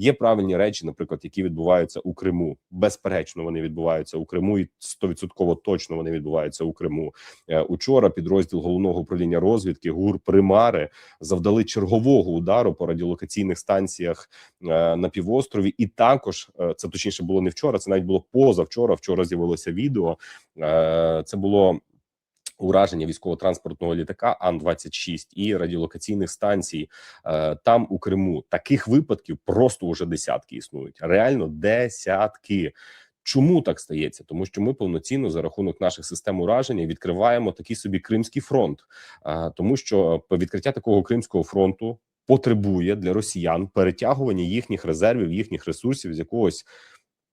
Є правильні речі, наприклад, які відбуваються у Криму. Безперечно, вони відбуваються у Криму, і стовідсотково точно вони відбуваються у Криму. Е, Учора підрозділ головного управління розвідки ГУР Примари завдали чергового удару по радіолокаційних станціях е, на півострові, і також е, це точніше було не вчора. Це навіть було позавчора. Вчора з'явилося відео. Це було ураження військово-транспортного літака Ан-26 і радіолокаційних станцій е, там у Криму. Таких випадків просто уже десятки існують. Реально десятки. Чому так стається? Тому що ми повноцінно за рахунок наших систем ураження відкриваємо такий собі Кримський фронт, Е, тому що відкриття такого Кримського фронту потребує для росіян перетягування їхніх резервів, їхніх ресурсів з якогось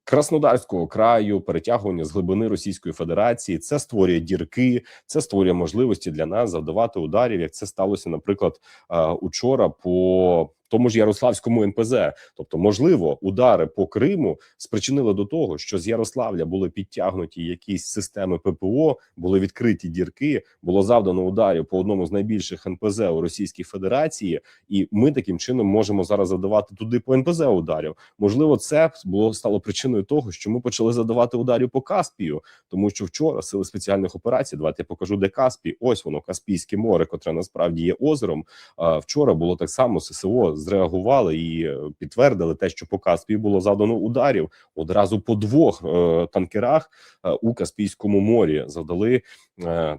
Краснодарського краю, перетягування з глибини Російської Федерації, це створює дірки, це створює можливості для нас завдавати ударів. Як це сталося, наприклад, е, учора по тому ж Ярославському НПЗ. Тобто, можливо, удари по Криму спричинили до того, що з Ярославля були підтягнуті якісь системи ППО, були відкриті дірки, було завдано ударів по одному з найбільших НПЗ у Російській Федерації, і ми таким чином можемо зараз завдавати туди по НПЗ ударів. Можливо, це було стало причиною того, що ми почали задавати ударів по Каспію, тому що вчора сили спеціальних операцій. Давайте я покажу, де Каспій. Ось воно Каспійське море, котре насправді є озером. Вчора було так само ССО зреагували і е, підтвердили те, що по Каспію було завдано ударів одразу по двох е, танкерах е, у Каспійському морі. Завдали е,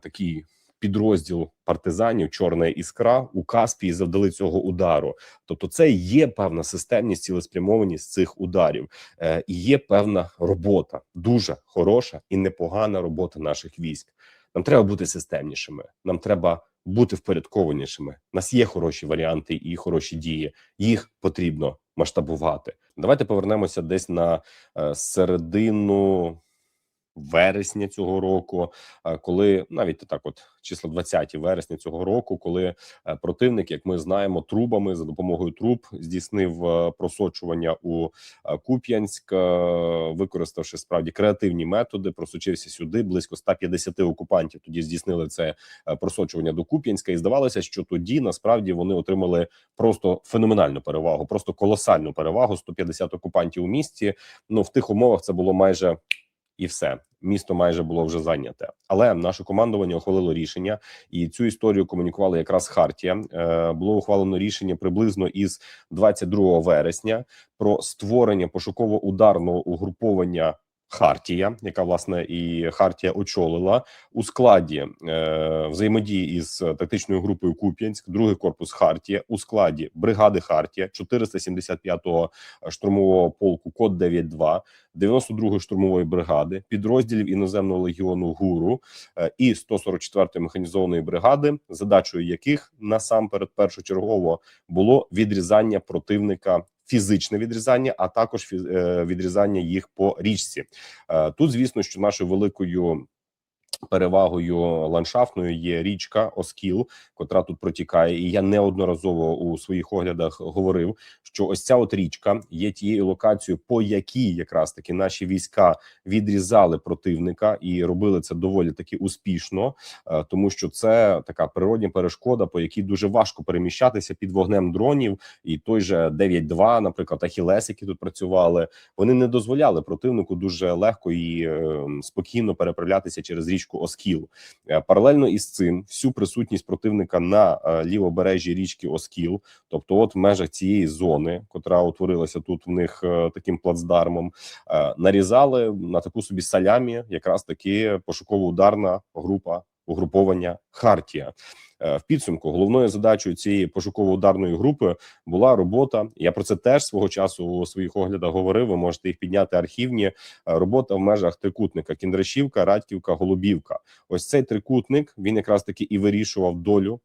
такий підрозділ партизанів Чорна іскра у Каспії. Завдали цього удару. Тобто, це є певна системність, цілеспрямованість цих ударів. Е, і є певна робота, дуже хороша і непогана робота наших військ. Нам треба бути системнішими. Нам треба бути впорядкованішими. У нас є хороші варіанти і хороші дії. Їх потрібно масштабувати. Давайте повернемося десь на е, середину вересня цього року, е, коли навіть так, от числа 20 вересня цього року, коли е, противник, як ми знаємо, трубами за допомогою труб здійснив е, просочування у е, Куп'янськ, е, використавши справді креативні методи, просочився сюди. Близько 150 окупантів тоді здійснили це е, просочування до Куп'янська, і здавалося, що тоді насправді вони отримали просто феноменальну перевагу, просто колосальну перевагу. 150 окупантів у місті. Ну в тих умовах це було майже і все. Місто майже було вже зайняте, але наше командування ухвалило рішення, і цю історію комунікували якраз Хартія. Е, було ухвалено рішення приблизно із 22 вересня про створення пошуково-ударного угруповання. Хартія, яка власне і Хартія очолила у складі е, взаємодії із тактичною групою Куп'янськ, другий корпус Хартія у складі бригади Хартія 475-го штурмового полку Код 92 92-ї штурмової бригади, підрозділів іноземного легіону ГУРу е, і 144-ї механізованої бригади, задачою яких насамперед першочергово було відрізання противника. Фізичне відрізання, а також е, відрізання їх по річці. Е, Тут, звісно, що нашою великою перевагою ландшафтною є річка Оскіл, котра тут протікає. І я неодноразово у своїх оглядах говорив, що ось ця от річка є тією локацією, по якій якраз таки наші війська відрізали противника і робили це доволі таки успішно, е, тому що це така природня перешкода, по якій дуже важко переміщатися під вогнем дронів. І той же 9-2, наприклад, Ахілес, які тут працювали, вони не дозволяли противнику дуже легко і е, спокійно переправлятися через річку Оскіл. Е, Паралельно із цим всю присутність противника на е, лівобережжі річки Оскіл, тобто, от в межах цієї зони, котра утворилася тут в них е, таким плацдармом, нарізали на таку собі салямі, якраз таки пошуково-ударна група угруповання Хартія. Е, В підсумку головною задачею цієї пошуково-ударної групи була робота. Я про це теж свого часу у своїх оглядах говорив. Ви можете їх підняти архівні. Е, Робота в межах трикутника: Кіндрашівка, Радьківка, Голубівка. Ось цей трикутник він якраз таки і вирішував долю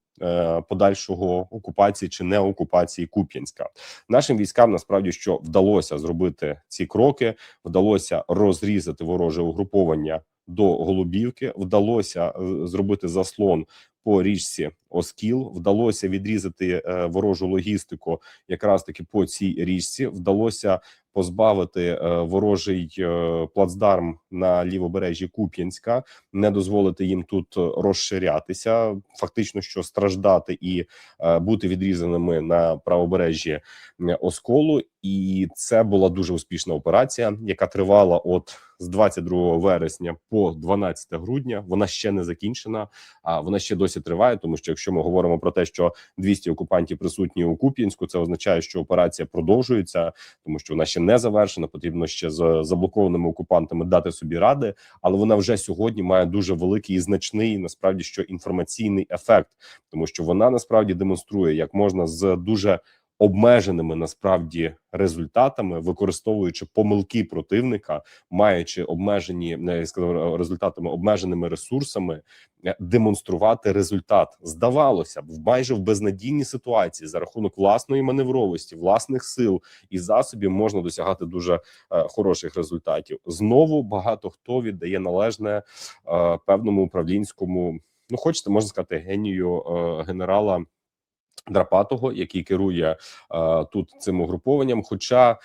подальшого окупації чи не окупації Куп'янська. Нашим військам насправді що вдалося зробити ці кроки, вдалося розрізати вороже угруповання до Голубівки. Вдалося е, зробити заслон по річці Оскіл. Вдалося відрізати е, ворожу логістику, якраз таки по цій річці. Вдалося позбавити е, ворожий е, плацдарм на лівобережжі Куп'янська, не дозволити їм тут розширятися, фактично що страждати і е, бути відрізаними на правобережжі Осколу. І це була дуже успішна операція, яка тривала от з 22 вересня по 12 грудня. Вона ще не закінчена, а вона ще досі триває. Тому що якщо ми говоримо про те, що 200 окупантів присутні у Куп'янську, це означає, що операція продовжується, тому що вона ще не завершена. Потрібно ще з заблокованими окупантами дати собі ради, але вона вже сьогодні має дуже великий і значний насправді що інформаційний ефект, тому що вона насправді демонструє, як можна з дуже обмеженими насправді результатами, використовуючи помилки противника, маючи обмежені не я сказав результатами, обмеженими ресурсами, е, демонструвати результат. Здавалося б, майже в безнадійній ситуації за рахунок власної маневровості, власних сил і засобів можна досягати дуже е, хороших результатів. Знову багато хто віддає належне е, певному управлінському. Ну, хочете, можна сказати, генію е, генерала Драпатого, який керує е, тут цим угрупованням. Хоча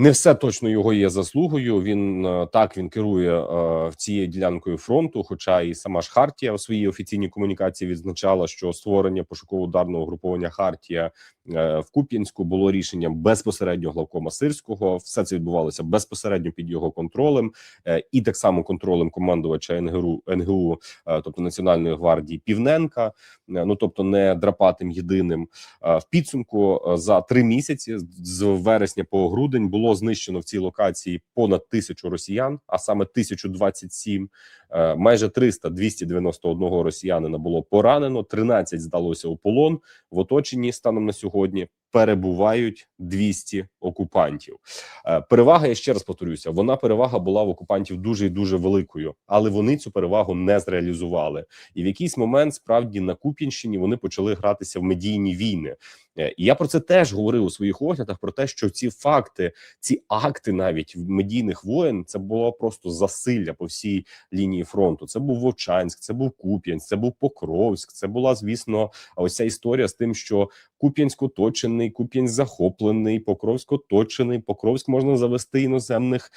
не все точно його є заслугою. Він е, так він керує е, цією ділянкою фронту. Хоча і сама ж Хартія у своїй офіційній комунікації відзначала, що створення пошуково-ударного угруповання Хартія е, в Куп'янську було рішенням безпосередньо главкома Сирського. Все це відбувалося безпосередньо під його контролем, е, і так само контролем командувача НГУ, НГУ е, тобто Національної гвардії Півненка. Е, ну тобто не драпатим єдиним. Е, в підсумку е, за три місяці з- з вересня по грудень було знищено в цій локації понад тисячу росіян, а саме 1027. Е, Майже 300 291 росіянина було поранено, 13 здалося у полон. В оточенні станом на сьогодні перебувають 200 окупантів. Е, Перевага, я ще раз повторюся, вона перевага була в окупантів дуже і дуже великою, але вони цю перевагу не зреалізували. І в якийсь момент справді на Куп'янщині вони почали гратися в медійні війни. Е, І я про це теж говорив у своїх оглядах про те, що ці факти, ці акти навіть медійних воєн, це було просто засилля по всій лінії фронту. Це був Вовчанськ, це був Куп'янськ, це був Покровськ. Це була, звісно, ось ця історія з тим, що Куп'янськ оточений, Куп'янськ захоплений, Покровськ оточений. Покровськ можна завести іноземних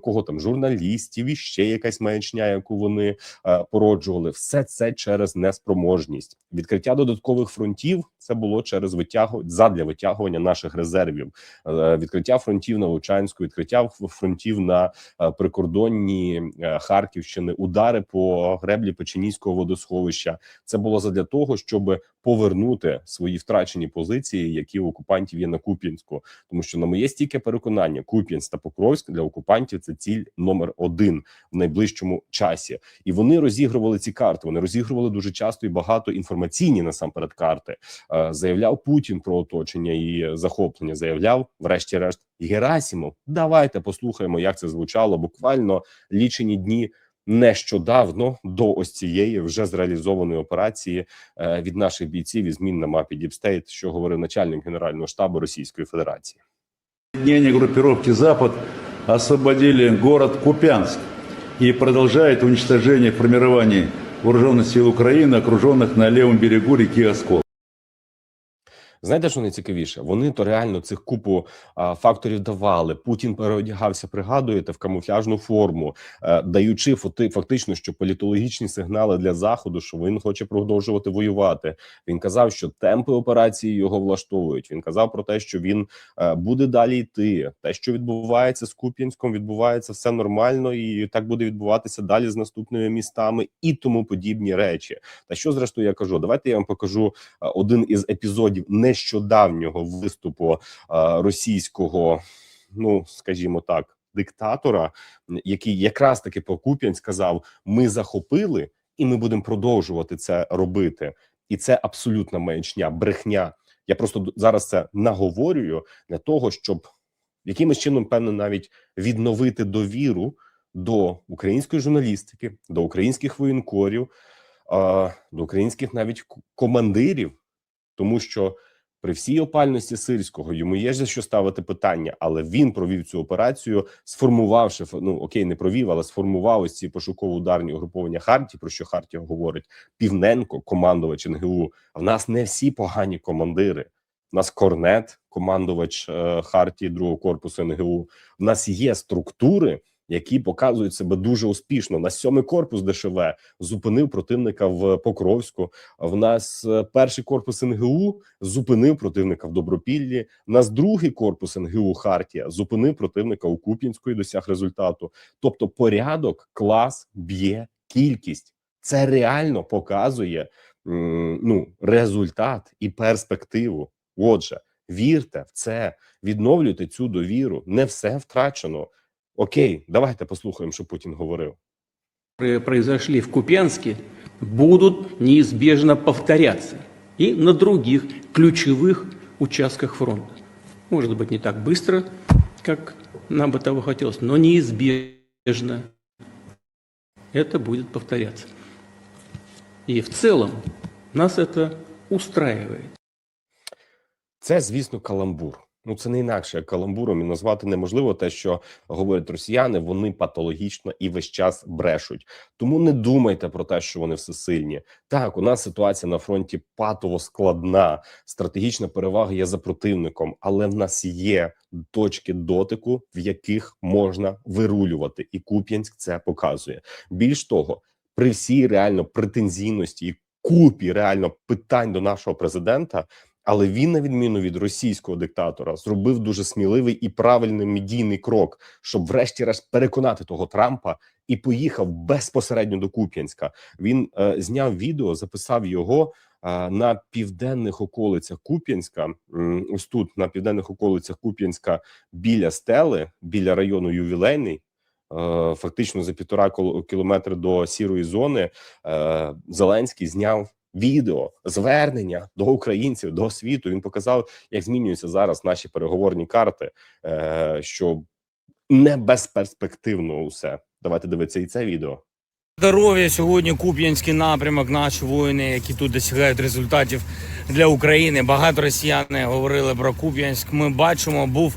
кого там журналістів і ще якась маячня, яку вони е, породжували. Все це через неспроможність. Відкриття додаткових фронтів це було через витягу задля витягування наших резервів. Е, Відкриття фронтів на Лучанську, відкриття фронтів на е, прикордонні е, Харківщини, удари по греблі Печенізького водосховища. Це було задля того, щоб повернути свої втрачені позиції, які у окупантів є на Куп'янську. Тому що на моє стійке переконання, Куп'янськ та Покровськ для окупантів це ціль номер один в найближчому часі, і вони розігрували ці карти. Вони розігрували дуже часто і багато інформаційні насамперед карти. Е, Заявляв Путін про оточення і захоплення. Заявляв, врешті-решт, Герасімов. Давайте послухаємо, як це звучало буквально лічені дні Нещодавно до ось цієї вже зреалізованої операції е, від наших бійців і змін на мапі Діпстейт, що говорив начальник генерального штабу Російської Федерації. Объединение группировки «Запад» освободили город Купянск и продолжает уничтожение формирований вооруженных сил Украины, окруженных на левом берегу реки Оскол. Знаєте, що найцікавіше? Вони то реально цих купу а, факторів давали. Путін переодягався, пригадуєте, в камуфляжну форму, е, даючи фоти, фактично, що політологічні сигнали для заходу, що він хоче продовжувати воювати. Він казав, що темпи операції його влаштовують. Він казав про те, що він е, буде далі йти. Те, що відбувається з Куп'янськом, відбувається все нормально, і так буде відбуватися далі з наступними містами і тому подібні речі. Та що зрештою я кажу? Давайте я вам покажу е, один із епізодів нещодавнього виступу е, російського, ну скажімо так, диктатора, який якраз таки по Куп'янськ сказав: ми захопили, і ми будемо продовжувати це робити. І це абсолютна маячня, брехня. Я просто зараз це наговорюю для того, щоб якимось чином, певно, навіть відновити довіру до української журналістики, до українських воєнкорів, до українських навіть командирів, тому що при всій опальності сирського йому є за що ставити питання, але він провів цю операцію, сформувавши ну окей, не провів, але сформував ось ці пошуково-ударні угруповання Харті, про що Хартія говорить. Півненко, командувач НГУ. В нас не всі погані командири. У нас Корнет, командувач е, Хартії другого корпусу НГУ. В нас є структури, які показують себе дуже успішно. На сьомий корпус ДШВ зупинив противника в Покровську. В нас е, перший корпус НГУ зупинив противника в Добропіллі. В Нас другий корпус НГУ Хартія зупинив противника у Куп'янську і досяг результату. Тобто, порядок, клас б'є кількість. Це реально показує ну результат і перспективу. Отже, вірте в це, відновлюйте цю довіру. Не все втрачено. Окей, давайте послухаємо, що Путін говорив. которые произошли в Купянске, будут неизбежно повторяться и на других ключевых участках фронта. Может быть, не так быстро, как нам бы того хотелось, но неизбежно это будет повторяться. И в целом нас это устраивает. Це, звісно, каламбур. Ну це не інакше каламбуром і назвати неможливо те, що говорять росіяни. Вони патологічно і весь час брешуть. Тому не думайте про те, що вони всесильні. Так, у нас ситуація на фронті патово складна. Стратегічна перевага є за противником, але в нас є точки дотику, в яких можна вирулювати, і Куп'янськ це показує. Більш того, при всій реально претензійності і купі реально питань до нашого президента. Але він, на відміну від російського диктатора, зробив дуже сміливий і правильний медійний крок, щоб, врешті-решт, переконати того Трампа і поїхав безпосередньо до Куп'янська. Він е, зняв відео, записав його е, на південних околицях Куп'янська. Ось тут на південних околицях Куп'янська біля стели, біля району ювілейний. е, Фактично за півтора кілометри до сірої зони е, Зеленський зняв відео звернення до українців до світу. Він показав, як змінюються зараз наші переговорні карти, е, що не безперспективно усе. Давайте дивитися і це відео. Здоров'я сьогодні Куп'янський напрямок, наші воїни, які тут досягають результатів для України. Багато росіяни говорили про Куп'янськ. Ми бачимо, був.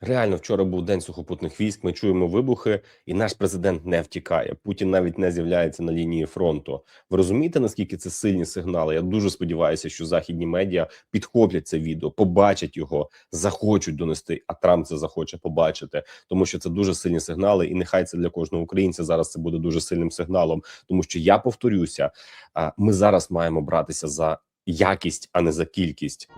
Реально, вчора був день сухопутних військ. Ми чуємо вибухи, і наш президент не втікає. Путін навіть не з'являється на лінії фронту. Ви розумієте, наскільки це сильні сигнали? Я дуже сподіваюся, що західні медіа підхоплять це відео, побачать його, захочуть донести. А Трамп це захоче побачити, тому що це дуже сильні сигнали, і нехай це для кожного українця зараз це буде дуже сильним сигналом. Тому що я повторюся, ми зараз маємо братися за якість, а не за кількість.